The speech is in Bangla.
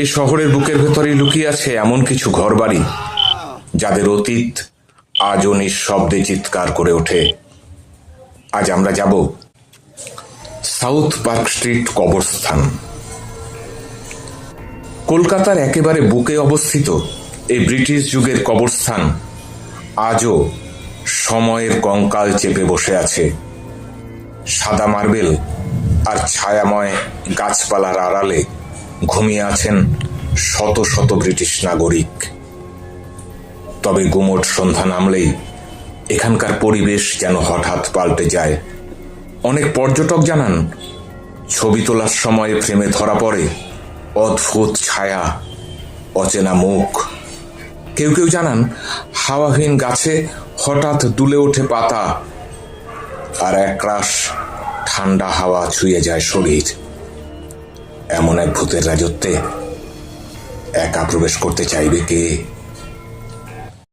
এই শহরের বুকের ভেতরেই লুকিয়ে আছে এমন কিছু ঘরবাড়ি, যাদের অতীত আজও নিঃশব্দে চিৎকার করে ওঠে। আজ আমরা যাব সাউথ পার্ক স্ট্রিট কবরস্থান। কলকাতার একেবারে বুকে অবস্থিত এই ব্রিটিশ যুগের কবরস্থান আজও সময়ের কঙ্কাল চেপে বসে আছে। সাদা মার্বেল আর ছায়াময় গাছপালার আড়ালে ঘুমিয়ে আছেন শত শত ব্রিটিশ নাগরিক। তবে গুমট সন্ধ্যা নামলেই এখানকার পরিবেশ যেন হঠাৎ পাল্টে যায়। অনেক পর্যটক জানান, ছবি তোলার সময় ফ্রেমে ধরা পড়ে, অদ্ভুত ছায়া, অচেনা মুখ। কেউ কেউ জানান, হাওয়াহীন গাছে হঠাৎ দুলে ওঠে পাতা, আর একরাশ ঠান্ডা হাওয়া ছুঁয়ে যায় শরীর এমন এক ভূতের রাজত্বে একা প্রবেশ করতে চাইবে কে?